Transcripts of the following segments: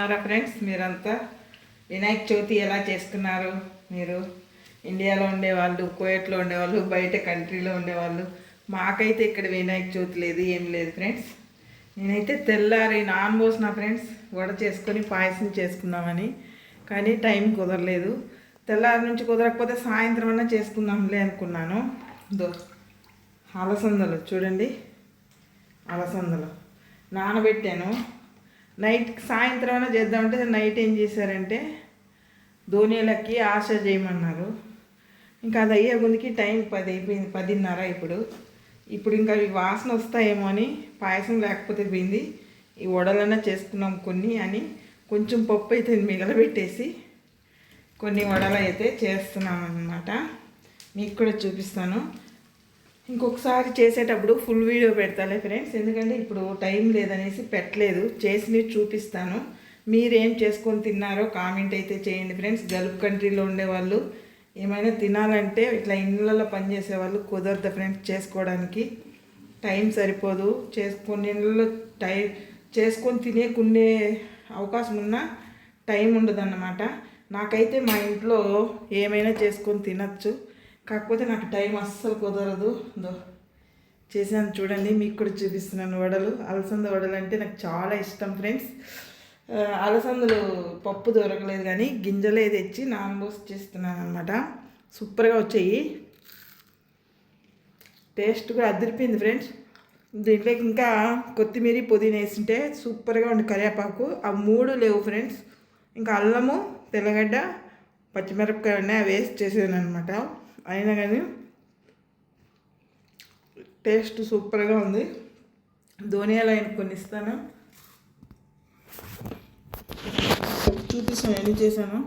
ఉన్నారా ఫ్రెండ్స్ మీరంతా? వినాయక చవితి ఎలా చేసుకున్నారు మీరు? ఇండియాలో ఉండేవాళ్ళు కువైట్లో ఉండేవాళ్ళు బయట కంట్రీలో ఉండేవాళ్ళు మాకైతే ఇక్కడ వినాయక చవితి లేదు ఏం లేదు ఫ్రెండ్స్. నేనైతే తెల్లారి నాన్ పోసిన ఫ్రెండ్స్ వడ చేసుకొని పాయసం చేసుకుందామని కానీ టైం కుదరలేదు. తెల్లారి నుంచి కుదరకపోతే సాయంత్రం అన్నా చేసుకుందాంలే అనుకున్నాను. దో అలసందలు చూడండి. అలసందలు. నానబెట్టాను. నైట్ సాయంత్రం అయినా చేద్దామంటే నైట్ ఏం చేశారంటే ధోనిలకి ఆశ చేయమన్నారు. ఇంకా అది అయ్యే ముందుకి టైం పది అయిపోయింది పదిన్నర ఇప్పుడు. ఇప్పుడు ఇంకా ఈ వాసన వస్తాయేమో అని పాయసం లేకపోతే పోయింది. ఈ వడలన్నా చేసుకున్నాం కొన్ని అని కొంచెం పప్పు అయితే మిగలబెట్టేసి కొన్ని వడలు అయితే చేస్తున్నాను అనమాట మీకు కూడా చూపిస్తాను. ఇంకొకసారి చేసేటప్పుడు ఫుల్ వీడియో పెడతాలే ఫ్రెండ్స్ ఎందుకంటే ఇప్పుడు టైం లేదనేసి పెట్టలేదు. చేసి చూపిస్తాను. మీరేం చేసుకొని తిన్నారో కామెంట్ అయితే చేయండి ఫ్రెండ్స్ గల్ఫ్ కంట్రీలో ఉండేవాళ్ళు ఏమైనా తినాలంటే ఇట్లా ఇళ్ళల్లో పనిచేసే వాళ్ళు కుదరదు ఫ్రెండ్స్ చేసుకోవడానికి. టైం సరిపోదు. చేసుకొని ఇళ్ళలో టైం చేసుకొని తినేకుండే అవకాశం ఉన్నా టైం ఉండదన్నమాట. నాకైతే మా ఇంట్లో ఏమైనా చేసుకొని తినచ్చు. కాకపోతే నాకు టైం అస్సలు కుదరదు. దో చేశాను చూడండి మీకు కూడా చూపిస్తున్నాను వడలు. అలసంద వడలు అంటే నాకు చాలా ఇష్టం ఫ్రెండ్స్. అలసందలు పప్పు దొరకలేదు కానీ గింజలే తెచ్చి నానబోసి చేస్తున్నాను అనమాట సూపర్గా వచ్చాయి. టేస్ట్ కూడా అదిరిపోయింది ఫ్రెండ్స్. దీంట్లోకి ఇంకా కొత్తిమీర పుదీనా వేసింటే సూపర్గా ఉండి కరివేపాకు. ఆ మూడు లేవు ఫ్రెండ్స్. ఇంకా అల్లము తెల్లగడ్డ పచ్చిమిరపకాయ ఉన్నాయి అవి వేసి చేసాను అనమాట అయినా కానీ టేస్ట్ సూపర్గా ఉంది. ధోనియాలు అయిన కొన్ని ఇస్తాను. చూపిస్తాను ఎన్ని చేశాను?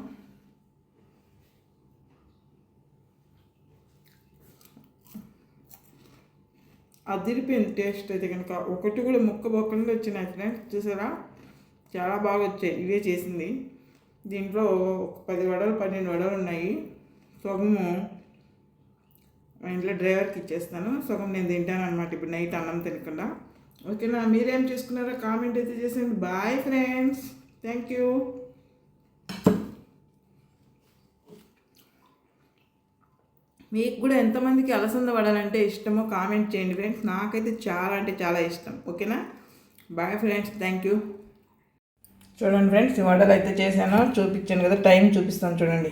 అదిరిపోయింది టేస్ట్ అయితే కనుక. ఒకటి కూడా ముక్క బొక్కలు వచ్చినాయి ఫ్రెండ్స్ చూసారా? చాలా బాగా వచ్చాయి ఇవే చేసింది. దీంట్లో ఒక పది వడలు పన్నెండు వడలు ఉన్నాయి. సగము మా ఇంట్లో డ్రైవర్కి ఇచ్చేస్తాను. సగం నేను తింటాను అనమాట ఇప్పుడు నైట్ అన్నం తినకుండా. ఓకేనా? మీరేం చేసుకున్నారో కామెంట్ అయితే చేసేయండి. Bye friends. Thank you. మీకు కూడా ఎంతమందికి అలసంద పడాలంటే ఇష్టమో కామెంట్ చేయండి ఫ్రెండ్స్. నాకైతే చాలా అంటే చాలా ఇష్టం. ఓకేనా? Bye friends. Thank you. చూడండి ఫ్రెండ్స్ ఈ వడలు అయితే చేశాను. చూపించాను కదా టైం చూపిస్తాను చూడండి.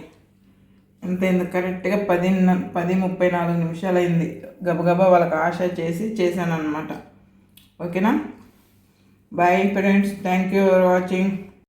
అంతే కరెక్ట్గా పది పది ముప్పై నాలుగు నిమిషాలు అయింది గబగబా వాళ్ళకి ఆశ చేసి చేశాను అనమాట ఓకేనా? Bye friends. Thank you for watching.